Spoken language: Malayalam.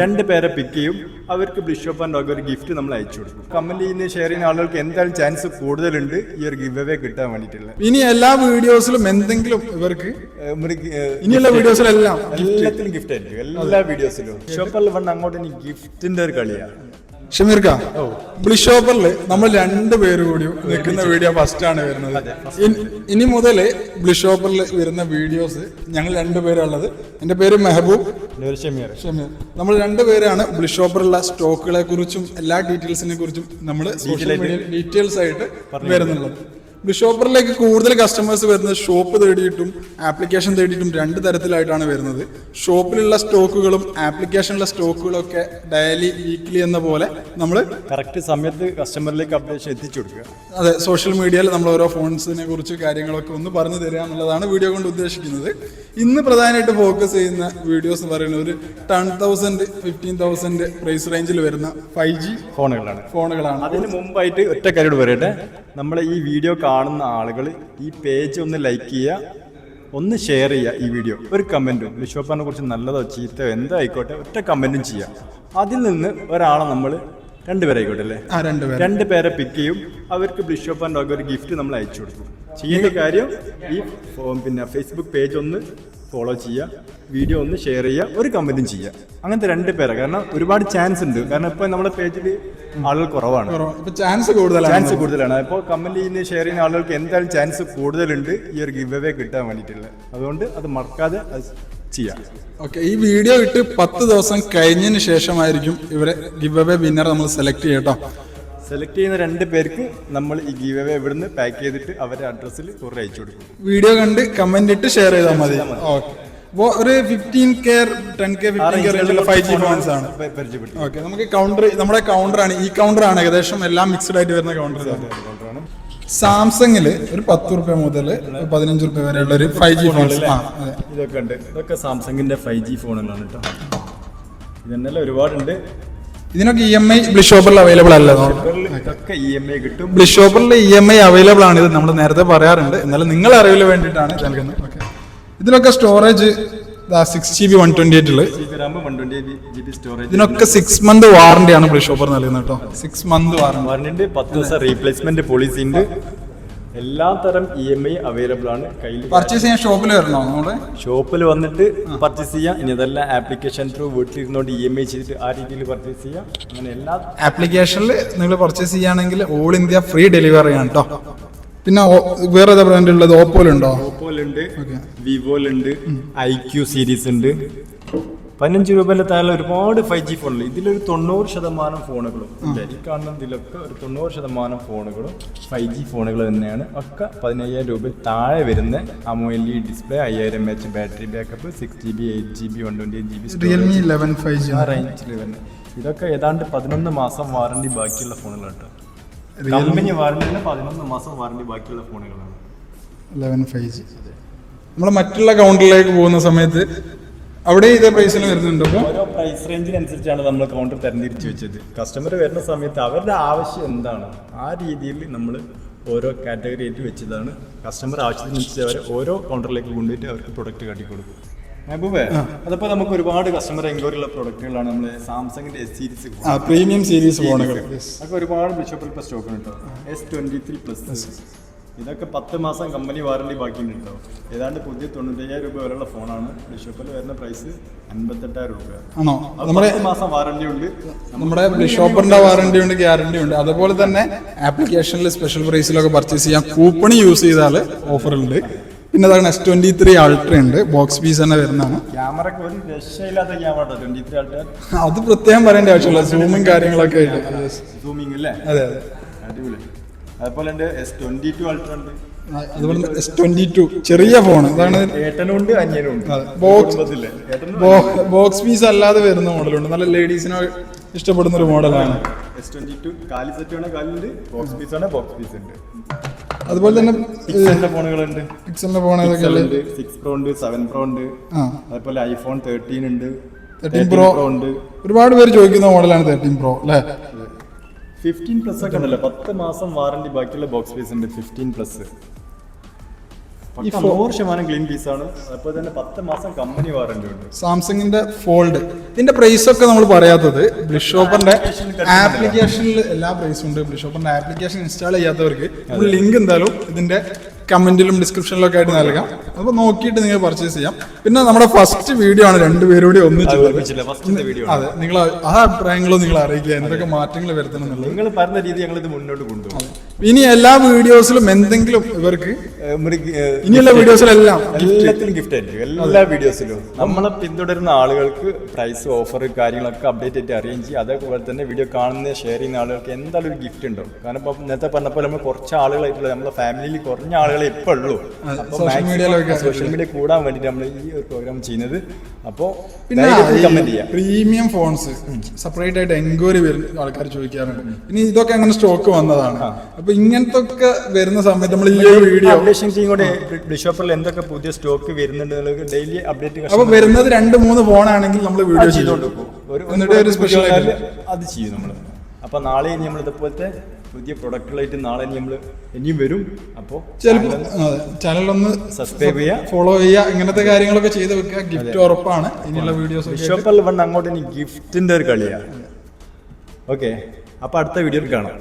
രണ്ട് പേരെ പിക്ക് ചെയ്യും. അവർക്ക് ബിഷപ്പ് ആൻഡ് ഡോഗ് ഒരു ഗിഫ്റ്റ് നമ്മൾ അയച്ചു കൊടുക്കും. കമന്റ് ചെയ്യുന്ന ഷെയർ ചെയ്യുന്ന ആളുകൾക്ക് എന്തായാലും ചാൻസ് കൂടുതലുണ്ട് ഈ ഒരു ഗിവ് അവേ കിട്ടാൻ വേണ്ടിയിട്ടുള്ള. ഇനി എല്ലാ വീഡിയോസിലും എന്തെങ്കിലും ഇവർക്ക്? ഇനിയുള്ള വീഡിയോസിലെല്ലാം എല്ലാത്തിലും ഗിഫ്റ്റ് ആയിരിക്കും. എല്ലാ വീഡിയോസിലും ബിഷപ്പ് അല്ല അങ്ങോട്ട് ഇനി ഗിഫ്റ്റിന്റെ ഒരു കളിയാണ് ഷമീർക്ക ബ്ലിഷോപ്പറിൽ നമ്മൾ രണ്ട് പേര് കൂടി നിൽക്കുന്ന വീഡിയോ ഫസ്റ്റ്. ആണ് വരുന്നത് ഇനി- മുതൽ ബ്ലിഷോപ്പറിൽ വരുന്ന വീഡിയോസ് ഞങ്ങൾ രണ്ടുപേരുള്ളത് എന്റെ പേര് മെഹബൂബ്. ഷമീർ. ഷമീർ. നമ്മൾ രണ്ടുപേരാണ് ബ്ലിഷോപ്പറിലുള്ള സ്റ്റോക്കുകളെ കുറിച്ചും എല്ലാ ഡീറ്റെയിൽസിനെ കുറിച്ചും നമ്മൾ സോഷ്യൽ മീഡിയ ഡീറ്റെയിൽസ് ആയിട്ട് വരുന്നുള്ളത്. ബ്ലിഷോപ്പറിലേക്ക് കൂടുതൽ കസ്റ്റമേഴ്സ് വരുന്നത് ഷോപ്പ് തേടിയിട്ടും ആപ്ലിക്കേഷൻ തേടിയിട്ടും രണ്ട് തരത്തിലായിട്ടാണ് വരുന്നത്. ഷോപ്പിലുള്ള സ്റ്റോക്കുകളും ആപ്ലിക്കേഷനിലുള്ള സ്റ്റോക്കുകളും ഒക്കെ ഡെയിലി വീക്ക്ലി എന്ന പോലെ നമ്മൾ കറക്റ്റ് സമയത്ത് കസ്റ്റമറിലേക്ക് അപ്ഡേഷൻ എത്തിച്ചു കൊടുക്കുക. അതെ സോഷ്യൽ മീഡിയയിൽ നമ്മൾ ഓരോ ഫോൺസിനെ കുറിച്ച് കാര്യങ്ങളൊക്കെ ഒന്ന് പറഞ്ഞു തരിക എന്നുള്ളതാണ് വീഡിയോ കൊണ്ട് ഉദ്ദേശിക്കുന്നത്. ഇന്ന് പ്രധാനമായിട്ട് ഫോക്കസ് ചെയ്യുന്ന വീഡിയോസ് എന്ന് പറയുന്നത് ഒരു ten thousand fifteen thousand price റേഞ്ചിൽ വരുന്ന ഫൈവ് ജി ഫോണുകളാണ്. ഫോണുകളാണ്. അതിന് മുമ്പായിട്ട് ഒറ്റ കാര്യം പറയട്ടെ. നമ്മളെ ഈ വീഡിയോ കാണുന്ന ആളുകൾ ഈ പേജ് ഒന്ന് ലൈക്ക് ചെയ്യുക ഒന്ന് ഷെയർ ചെയ്യുക ഈ വീഡിയോ ഒരു കമന്റും ബിഷോപ്പാനെ കുറിച്ച് നല്ലതോ ചീത്തയോ എന്തോ ആയിക്കോട്ടെ ഒറ്റ കമന്റും ചെയ്യുക. അതിൽ നിന്ന് ഒരാളെ നമ്മൾ രണ്ടുപേരായിക്കോട്ടെ അല്ലേ? ആ രണ്ടുപേർ രണ്ട് പേരെ പിക്ക് ചെയ്യും. അവർക്ക് ബിഷോപ്പ് ആൻഡ് ഡോഗ് ഒരു ഗിഫ്റ്റ് നമ്മൾ അയച്ചു കൊടുക്കും. ചെയ്യേണ്ട കാര്യം ഈ പിന്നെ ഫേസ്ബുക്ക് പേജ് ഒന്ന് ഫോളോ ചെയ്യുക വീഡിയോ ഒന്ന് ഷെയർ ചെയ്യുക ഒരു കമന്റും ചെയ്യുക. അങ്ങനത്തെ രണ്ട് പേരെ. കാരണം ഒരുപാട് ചാൻസ് ഉണ്ട്. കാരണം ഇപ്പോൾ നമ്മുടെ പേജിൽ ആളുകൾ കുറവാണ്. ഇപ്പൊ ചാൻസ് കൂടുതലാണ്. ചാൻസ് കൂടുതലാണ്. അപ്പോൾ കമന്റ് ചെയ്യുന്ന ഷെയർ ചെയ്യുന്ന ആളുകൾക്ക് എന്തായാലും ചാൻസ് കൂടുതലുണ്ട് ഈ ഒരു ഗിവ് അവേ കിട്ടാൻ വേണ്ടിയിട്ടുള്ളത് അതുകൊണ്ട് അത് മറക്കാതെ ചെയ്യാം. ഓക്കെ ഈ വീഡിയോ ഇട്ട് പത്ത് ദിവസം കഴിഞ്ഞതിന് ശേഷമായിരിക്കും ഇവരെ ഗിവ് അവേ വിന്നർ നമ്മൾ സെലക്ട് ചെയ്യട്ടോ സെലക്ട് ചെയ്യുന്ന രണ്ട് പേർക്ക് നമ്മൾ ഈ ഗിവ് അവേ ഇവിടുന്ന് പാക്ക് ചെയ്തിട്ട് അവരുടെ അഡ്രസ്സിൽ കുറെ അയച്ചു കൊടുക്കും. വീഡിയോ കണ്ട് കമന്റ് ഇട്ട് ഷെയർ ചെയ്താൽ മതി. ഓക്കെ അപ്പോൾ ഒരു ഫിഫ്റ്റീൻ കെയർ ടെൻ കെ ഫിഫ്റ്റീൻ കെ റേഞ്ചുള്ള ഫൈവ് ജി ഫോൺസ് ആണ്. ഓക്കെ നമുക്ക് കൗണ്ടർ നമ്മുടെ കൗണ്ടറാണ് ഈ കൗണ്ടറാണ് ഏകദേശം എല്ലാം മിക്സ്ഡ് ആയിട്ട് വരുന്ന കൗണ്ടർ സാംസങ്ങിൽ ഒരു പത്ത് റുപ്യ മുതൽ പതിനഞ്ച് റുപ്യ വരെയുള്ള ഒരു ഫൈവ് ജി ഫോൺ ഇതൊക്കെ ഉണ്ട്. ഇതൊക്കെ സാംസങ്ങിന്റെ ഫൈവ് ജി ഫോണുകളാണ് കേട്ടോ ഇതന്നെല്ലാം ഒരുപാടുണ്ട്. ഇതിനൊക്കെ ഇ എം ഐ ബ്ലിഷോപ്പറിൽ അവൈലബിൾ അല്ല? ഇതൊക്കെ ഇ എം ഐ കിട്ടും. ബ്ലിഷോപ്പറിൽ ഇ എം ഐ അവൈലബിൾ ആണ് ഇത് നമ്മൾ നേരത്തെ പറയാറുണ്ട്. എന്നാലും നിങ്ങളെ അറിവിൽ വേണ്ടിയിട്ടാണ് നൽകുന്നത്. ഇതിനൊക്കെ ഇതിലൊക്കെ storage six G B one twenty എയ്റ്റിൽ ഇതിനൊക്കെ സിക്സ് മന്ത് വാറണ്ടി ആണ് ബ്ലിഷോപ്പർ നൽകുന്നത് കേട്ടോ. സിക്സ് മന്ത് വാറണ്ടി വാറന്റിണ്ട് പത്ത് ദിവസം റീപ്ലേസ്മെന്റ് പോളിസി ഉണ്ട്. എല്ലാ തരം ഇ എം ഐ അവൈലബിൾ ആണ്. കയ്യിൽ പർച്ചേസ് ചെയ്യാൻ ഷോപ്പിൽ വരണോ നമ്മുടെ ഷോപ്പിൽ വന്നിട്ട് പർച്ചേസ് ചെയ്യാം. ഇനി അതെല്ലാം ആപ്ലിക്കേഷൻ ത്രൂ വീട്ടിലിരുന്നോണ്ട് ഇ എം ഐ ചെയ്തിട്ട് ആ രീതിയിൽ പർച്ചേസ് ചെയ്യാം. അങ്ങനെ എല്ലാ ആപ്ലിക്കേഷനിൽ നിങ്ങൾ പർച്ചേസ് ചെയ്യുകയാണെങ്കിൽ ഓൾ ഇന്ത്യ ഫ്രീ ഡെലിവറി ആണ് കേട്ടോ. പിന്നെ വേറെ ഏതാ ബ്രാൻഡ് ഉള്ളത്? ഓപ്പോലുണ്ടോ ഓപ്പോലുണ്ട് വിവോലുണ്ട് ഐ ക്യു സീരീസ് ഉണ്ട്. പതിനഞ്ച് രൂപയിലെ താഴെ ഒരുപാട് ഫൈവ് ജി ഫോണുകൾ ഇതിലൊരു തൊണ്ണൂറ് ശതമാനം ഫോണുകളും. ഈ കാണുന്നതിലൊക്കെ ഒരു തൊണ്ണൂറ് ശതമാനം ഫോണുകളും ഫൈവ് ജി ഫോണുകൾ തന്നെയാണ്. ഒക്കെ പതിനയ്യായിരം രൂപയിൽ താഴെ വരുന്ന അമോലി ഡിസ്പ്ലേ അയ്യായിരം H battery backup six G B eight G B one twenty eight G B Realme eleven five G ആ റേഞ്ചിൽ തന്നെ ഇതൊക്കെ ഏതാണ്ട് പതിനൊന്ന് മാസം വാറണ്ടി ബാക്കിയുള്ള ഫോണുകളാണ് കമ്പനി വാറണ്ടിയിൽ പതിനൊന്ന് മാസം വാറണ്ടി ബാക്കിയുള്ള ഫോണുകളാണ്. ലെവൻ ഫൈവ് ജി നമ്മൾ മറ്റുള്ള കൗണ്ടറിലേക്ക് പോകുന്ന സമയത്ത് അവിടെ ഇതേ പ്രൈസിൽ വരുന്നുണ്ട് അപ്പോൾ ഓരോ പ്രൈസ് റേഞ്ചിനനുസരിച്ചാണ് നമ്മൾ കൗണ്ടർ തിരഞ്ഞെടുത്ത് വെച്ചത്. കസ്റ്റമർ വരുന്ന സമയത്ത് അവരുടെ ആവശ്യം എന്താണ്? ആ രീതിയിൽ നമ്മൾ ഓരോ കാറ്റഗറി ആയിട്ട് വെച്ചതാണ്. കസ്റ്റമർ ആവശ്യത്തിനനുസരിച്ച് അവർ ഓരോ കൗണ്ടറിലേക്ക് കൊണ്ടുപോയിട്ട് അവർക്ക് പ്രൊഡക്റ്റ് കാട്ടിക്കൊടുക്കും. മെഹബൂബേ അതപ്പോൾ നമുക്ക് ഒരുപാട് കസ്റ്റമർ എൻക്വയറിയുള്ള പ്രൊഡക്റ്റുകളാണ് നമ്മൾ സാംസങ്ങിന്റെ എസ് സീരീസ് പ്രീമിയം സീരീസ് ഫോണുകൾ അതൊക്കെ ഒരുപാട് ബിഷപ്പിൽ ഇപ്പോൾ സ്റ്റോക്ക് ഉണ്ട് എസ് ട്വന്റി ത്രീ പ്ലസ് ഇതൊക്കെ പത്ത് മാസം കമ്പനി വാറണ്ടി ബാക്കി കേട്ടോ ഏതാണ്ട് പുതിയ തൊണ്ണൂറ്റയ്യായിരം രൂപ വരെയുള്ള ഫോണാണ് ബിഷപ്പിൽ വരുന്ന പ്രൈസ് അൻപത്തെട്ടായിരം രൂപ. ആണോ? നമ്മുടെ മാസം വാറണ്ടി ഉണ്ട്. നമ്മുടെ ബിഷോപ്പറിന്റെ വാറണ്ടി ഉണ്ട് ഗ്യാരണ്ടി ഉണ്ട്. അതുപോലെ തന്നെ ആപ്ലിക്കേഷനിൽ സ്പെഷ്യൽ പ്രൈസിലൊക്കെ പർച്ചേസ് ചെയ്യാം കൂപ്പണി യൂസ് ചെയ്താൽ ഓഫറുണ്ട് പിന്നെ അതാണ് എസ് ട്വന്റി ത്രീ അൾട്ര ഉണ്ട്. ബോക്സ് പീസ് തന്നെ വരുന്നതാണ്. ക്യാമറ അത് പ്രത്യേകം പറയേണ്ട ആവശ്യമില്ല. സൂമും കാര്യങ്ങളൊക്കെ ആയിട്ട്. അല്ലേ? അതെ അതെ. അടിപൊളി. അതുപോലെ ഉണ്ട് എസ് ട്വന്റി ടു അൾട്ര ഉണ്ട്. അതുപോലെ എസ് ട്വന്റി ടു ചെറിയ ഫോൺ അതാണ് ബോക്സ് ബോക്സ് പീസ് അല്ലാതെ വരുന്ന മോഡലുണ്ട് നല്ല ലേഡീസിനോ ഇഷ്ടപ്പെടുന്ന ഒരു മോഡലാണ് എസ് ട്വന്റി ടു കാലി സെറ്റ് വേണേ കാലുണ്ട് ബോക്സ് പീസ് വേണേ ബോക്സ് പീസ് ഉണ്ട്. അതുപോലെ തന്നെ പിക്സലിന്റെ ഫോണുകളുണ്ട്. പിക്സലിന്റെ ഫോൺ ഏതൊക്കെ ഉണ്ട് സിക്സ് പ്രോ ഉണ്ട് സെവൻ പ്രോ ഉണ്ട്. അതുപോലെ ഐഫോൺ തേർട്ടീൻ ഉണ്ട് 13 Pro. ഉണ്ട്. ഒരുപാട് പേര് ചോദിക്കുന്ന മോഡലാണ് തേർട്ടീൻ പ്രോ അല്ലേ? ഫിഫ്റ്റീൻ പ്ലസ് ഒക്കെ ഉണ്ടല്ലോ പത്ത് മാസം വാറണ്ടി ബാക്കിയുള്ള ബോക്സ് പീസ് ഉണ്ട് ഫിഫ്റ്റീൻ പ്ലസ് പക്ക നൂറ് ശതമാനം ക്ലീൻ ആണ്. അപ്പോൾ തന്നെ പത്ത് മാസം കമ്പനി വാറണ്ടി ഉണ്ട്. സാംസങ്ങിന്റെ ഫോൾഡ് ഇതിന്റെ പ്രൈസ് ഒക്കെ നമ്മൾ പറയാത്തത് ബ്ലിഷോപ്പറിന്റെ ആപ്ലിക്കേഷനിൽ എല്ലാ പ്രൈസും ഉണ്ട്. ബ്ലിഷോപ്പറിന്റെ ആപ്ലിക്കേഷൻ ഇൻസ്റ്റാൾ ചെയ്യാത്തവർക്ക് ലിങ്ക് എന്തായാലും ഇതിന്റെ കമന്റിലും ഡിസ്ക്രിപ്ഷനിലും ഒക്കെ ആയിട്ട് നൽകാം. അപ്പോൾ നോക്കിയിട്ട് നിങ്ങൾ പർച്ചേസ് ചെയ്യാം. പിന്നെ നമ്മുടെ ഫസ്റ്റ് വീഡിയോ ആണ് രണ്ടുപേരും കൂടി ഒന്നിച്ചുള്ളത് ഫസ്റ്റിന്റെ വീഡിയോ അതെ നിങ്ങൾ ആ അഭിപ്രായങ്ങളും നിങ്ങൾ അറിയിക്കുക. എന്തൊക്കെ മാറ്റങ്ങൾ വരുത്തണം എന്നുള്ളത്. നിങ്ങൾ പറഞ്ഞ രീതി ഞങ്ങൾ ഇത് മുന്നോട്ട് കൊണ്ടുപോകും. ഇനി എല്ലാ വീഡിയോസിലും എന്തെങ്കിലും ഇവർക്ക് ഇനിയുള്ള വീഡിയോസിലെല്ലാം എല്ലാത്തിലും ഗിഫ്റ്റ് ആയിരിക്കും. എല്ലാ വീഡിയോസിലും. നമ്മളെ പിന്തുടരുന്ന ആളുകൾക്ക് പ്രൈസ് ഓഫർ കാര്യങ്ങളൊക്കെ അപ്ഡേറ്റ് ആയിട്ട് അറിയും ചെയ്യും അതേപോലെ തന്നെ വീഡിയോ കാണുന്ന ഷെയർ ചെയ്യുന്ന ആളുകൾക്ക് എന്തായാലും ഒരു ഗിഫ്റ്റ് ഉണ്ടാവും. കാരണം ഇപ്പം നേരത്തെ പറഞ്ഞപ്പോൾ നമ്മൾ കുറച്ച് ആളുകളായിട്ടുള്ള നമ്മളെ ഫാമിലിയിൽ കുറഞ്ഞ ആളുകളെ ഇപ്പോഴുള്ളൂ സോഷ്യൽ media സോഷ്യൽ മീഡിയ കൂടാൻ വേണ്ടിയിട്ട് നമ്മൾ ഈ ഒരു പ്രോഗ്രാം ചെയ്യുന്നത്. അപ്പോൾ പിന്നെ കമന്റ് ചെയ്യാം. പ്രീമിയം ഫോൺസ് സെപ്പറേറ്റ് ആയിട്ട് എൻക്വയറി വരുന്ന ആൾക്കാർ ചോദിക്കാറുണ്ട്. ഇനി ഇതൊക്കെ അങ്ങനെ സ്റ്റോക്ക് വന്നതാണ്. അപ്പൊ ഇങ്ങനത്തെ ഒക്കെ വരുന്ന സമയത്ത് നമ്മൾ ഈ ഒരു വീഡിയോ അപ്ഡേഷൻ ബിഷോപ്പിൽ എന്തൊക്കെ പുതിയ സ്റ്റോക്ക് വരുന്നുണ്ട് ഡെയിലി അപ്ഡേറ്റ് അപ്പൊ വരുന്നത് രണ്ട് മൂന്ന് ഫോൺ ആണെങ്കിൽ നമ്മൾ വീഡിയോ ചെയ്തോണ്ട് ഒരു ഒരു സ്പെഷ്യൽ അത് ചെയ്യും നമ്മൾ അപ്പൊ നാളെ ഇനി നമ്മൾ ഇതുപോലത്തെ പുതിയ പ്രൊഡക്റ്റുകളായിട്ട് നാളെ നമ്മൾ ഇനിയും വരും. അപ്പോൾ ചിലപ്പോൾ ചാനലൊന്ന് സബ്സ്ക്രൈബ് ചെയ്യുക ഫോളോ ചെയ്യുക. ഇങ്ങനത്തെ കാര്യങ്ങളൊക്കെ ചെയ്ത് വെക്കുക. ഗിഫ്റ്റ് ഉറപ്പാണ്. ഇനിയുള്ള വീഡിയോസ് ബിഷോപ്പിൽ വന്ന് അങ്ങോട്ട് ഇനി ഗിഫ്റ്റിന്റെ ഒരു കളിയാണ് ഓക്കെ അപ്പോൾ അടുത്ത വീഡിയോയിൽ കാണാം.